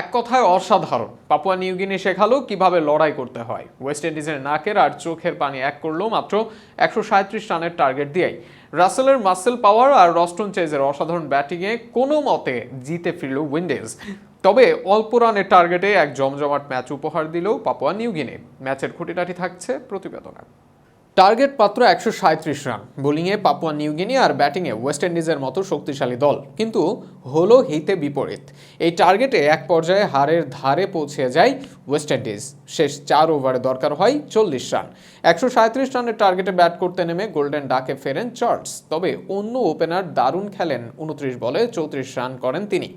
এক কথায় অসাধারণ। পাপুয়া নিউগিনি শেখালো কীভাবে লড়াই করতে হয়। ওয়েস্ট ইন্ডিজের নাকের আর চোখের পানি এক করল মাত্র একশো সাঁত্রিশ রানের টার্গেট দিয়েই। রাসেলের মাসেল পাওয়ার আর রস্টন চেজের অসাধারণ ব্যাটিংয়ে কোনো মতে জিতে ফিরল উইন্ডিজ। তবে অল্প রানের টার্গেটে এক জমজমাট ম্যাচ উপহার দিল পাপুয়া নিউগিনি। ম্যাচের খুঁটিনাটি থাকছে প্রতিবেদনে। টার্গেট মাত্র একশো সাঁত্রিশ রান। বোলিংয়ে পাপুয়া নিউগিনি আর ব্যাটিংয়ে ওয়েস্ট ইন্ডিজের মতো শক্তিশালী দল। কিন্তু হলো হিতে বিপরীত। এই টার্গেটে এক পর্যায়ে হারের ধারে পৌঁছে যায় ওয়েস্ট ইন্ডিজ। শেষ চার ওভারে দরকার হয় চল্লিশ রান। একশো সাঁত্রিশ রানের টার্গেটে ব্যাট করতে নেমে গোল্ডেন ডাকে ফেরেন চার্লস। তবে অন্য ওপেনার দারুণ খেলেন উনত্রিশ বলে চৌত্রিশ রান করেন তিনি।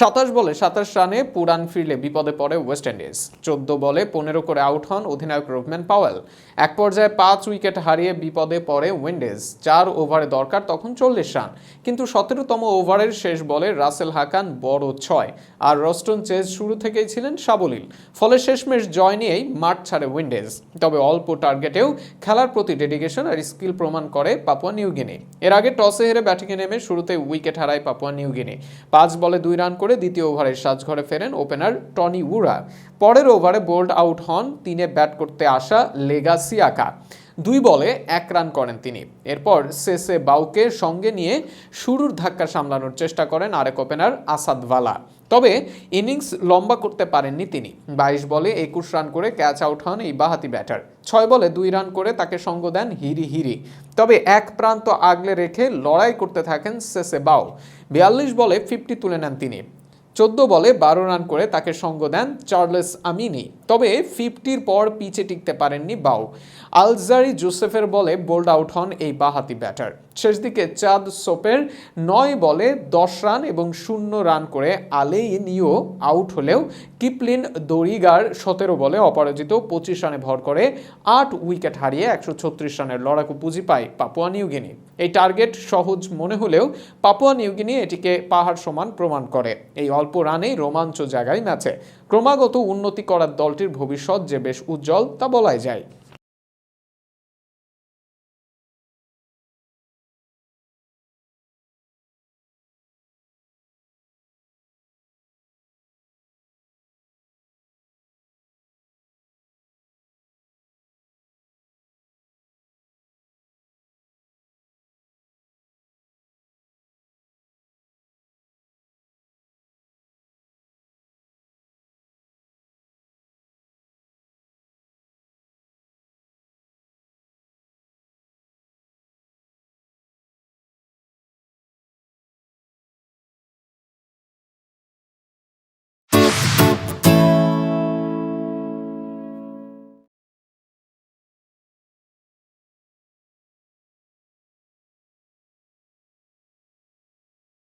সাতাশ বলে সাতাশ রানে পুরান ফিরলে বিপদে পড়ে ওয়েস্ট ইন্ডিজ। চোদ্দ বলে পনেরো করে আউট হন অধিনায়ক রোভম্যান পাওয়েল। এক পর্যায়ে পাঁচ উইকেট হারিয়ে বিপদে পড়ে উইন্ডিজ। চার ওভারে দরকার তখন চল্লিশ রান। কিন্তু সতেরোতম ওভারের শেষ বলে রাসেল হাকান বড় ছয়। আর রস্টন চেজ শুরু থেকেই ছিলেন সাবলীল। ফলে শেষমেশ জয় নিয়েই মাঠ ছাড়ে উইন্ডিজ। তবে অল্প টার্গেটেও খেলার প্রতি ডেডিকেশন আর স্কিল প্রমাণ করে পাপুয়া নিউগিনি এর আগে টসে হেরে ব্যাটিংয়ে নেমে শুরুতে উইকেট হারায় পাপুয়া নিউগিনি পাঁচ বলে দুই রান করে দ্বিতীয় ওভারে সাজঘরে ফেরেন ওপেনার টনি উরা। পরের ওভারে বোল্ড আউট হন, তিনে ব্যাট করতে আসা লেগাসিয়াকা দুই বলে এক রান করেন তিনি। এরপর শেষে বাউকে সঙ্গে নিয়ে শুরুর ধাক্কা সামলানোর চেষ্টা করেন আরেক ওপেনার আসাদওয়ালা তবে ইনিংস লম্বা করতে পারেননি তিনি। বাইশ বলে একুশ রান করে ক্যাচ আউট হন এই বাহাতি ব্যাটার। ছয় বলে দুই রান করে তাকে সঙ্গ দেন হিরি হিরি। তবে এক প্রান্ত আগলে রেখে লড়াই করতে থাকেন শেষে বাউ। বিয়াল্লিশ বলে ফিফটি তুলে নেন তিনি। চোদ্দ বলে বারো রান করে তাকে সঙ্গ দেন চার্লস আমিনি। তবে ফিফটির পর পিচে টিকতে পারেননি বাউ। আলজারি জোসেফের বলে বোল্ড আউট হন এই বাহাতি ব্যাটার। শেষ দিকে চাঁদ সোপের নয় বলে দশ রান এবং শূন্য রান করে আলেই নিও আউট হলেও কিপলিন দরিগার সতেরো বলে অপরাজিত পঁচিশ রানে ভর করে আট উইকেট হারিয়ে একশো ছত্রিশ রানের লড়াকু পুঁজি পায় পাপুয়া নিউগিনি। এই টার্গেট সহজ মনে হলেও পাপুয়া নিউগিনি এটিকে পাহাড় সমান প্রমাণ করে। এই অল্প রানেই রোমাঞ্চ জায়গায় ম্যাচে ক্রমাগত উন্নতি করার দলটির ভবিষ্যৎ যে বেশ উজ্জ্বল তা বলাই যায়।